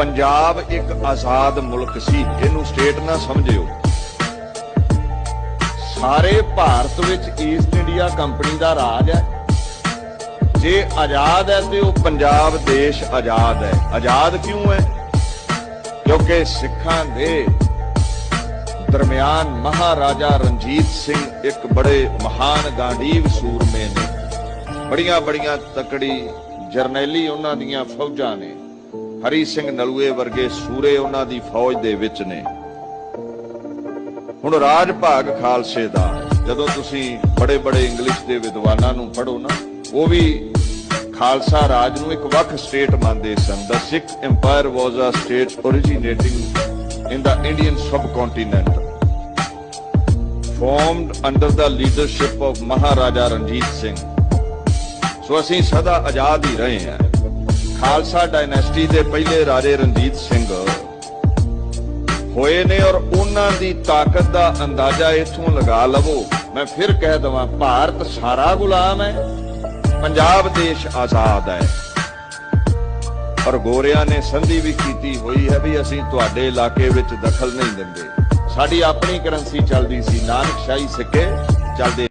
ਪੰਜਾਬ ਇੱਕ ਆਜ਼ਾਦ ਮੁਲਕ ਸੀ ਇਹਨੂੰ ਸਟੇਟ ਨਾ ਸਮਝਿਓ। ਸਾਰੇ ਭਾਰਤ ਵਿੱਚ ਈਸਟ ਇੰਡੀਆ ਕੰਪਨੀ ਦਾ ਰਾਜ ਹੈ। ਜੇ ਆਜ਼ਾਦ ਹੈ ਤੇ ਉਹ ਪੰਜਾਬ ਦੇਸ਼ ਆਜ਼ਾਦ ਹੈ। ਆਜ਼ਾਦ ਕਿਉਂ ਹੈ? ਕਿਉਂਕਿ ਸਿੱਖਾਂ ਦੇ ਦਰਮਿਆਨ ਮਹਾਰਾਜਾ ਰਣਜੀਤ ਸਿੰਘ ਇੱਕ ਬੜੇ ਮਹਾਨ ਗਾਂਧੀਵ ਸੂਰਮੇ ਨੇ। ਬੜੀਆਂ ਬੜੀਆਂ ਤਕੜੀ ਜਰਨੈਲੀ ਉਹਨਾਂ ਦੀਆਂ ਫੌਜਾਂ ਨੇ। ਹਰੀ ਸਿੰਘ ਨਲੂਏ ਵਰਗੇ ਸੂਰੇ ਉਹਨਾਂ ਦੀ ਫੌਜ ਦੇ ਵਿੱਚ ਨੇ। ਹੁਣ ਰਾਜ ਭਾਗ ਖਾਲਸੇ ਦਾ, ਜਦੋਂ ਤੁਸੀਂ ਬੜੇ ਬੜੇ ਇੰਗਲਿਸ਼ ਦੇ ਵਿਦਵਾਨਾਂ ਨੂੰ ਪੜ੍ਹੋ ਨਾ, ਉਹ ਵੀ ਖਾਲਸਾ ਰਾਜ ਨੂੰ ਇੱਕ ਵੱਖ ਸਟੇਟ ਮੰਨਦੇ ਸਨ। The Sikh empire was a state originating in the Indian subcontinent, formed under the leadership of Maharaja Ranjit Singh so ਅਸੀਂ ਸਦਾ ਆਜ਼ਾਦ ਹੀ ਰਹੇ ਹਾਂ। ਖਾਲਸਾ ਡਾਇਨੈਸਟੀ ਦੇ ਪਹਿਲੇ ਰਾਜੇ ਰਣਜੀਤ ਸਿੰਘ ਹੋਏ ਨੇ ਔਰ ਉਹਨਾਂ ਦੀ ਤਾਕਤ ਦਾ ਅੰਦਾਜ਼ਾ ਇਥੋਂ ਲਗਾ ਲਵੋ। ਮੈਂ ਫਿਰ ਕਹਿ ਦਵਾਂ, ਭਾਰਤ ਸਾਰਾ ਗੁਲਾਮ ਹੈ, ਪੰਜਾਬ ਦੇਸ਼ ਆਜ਼ਾਦ ਹੈ। ਔਰ ਗੋਰਿਆਂ ਨੇ ਸੰਧੀ ਵੀ ਕੀਤੀ ਹੋਈ ਹੈ ਵੀ ਅਸੀਂ ਤੁਹਾਡੇ ਇਲਾਕੇ ਵਿੱਚ ਦਖਲ ਨਹੀਂ ਦਿੰਦੇ। ਸਾਡੀ ਆਪਣੀ ਕਰੰਸੀ ਚੱਲਦੀ ਸੀ ਨਾਨਕ ਸ਼ਾਹੀ ਸਿੱਕੇ ਚੱਲਦੇ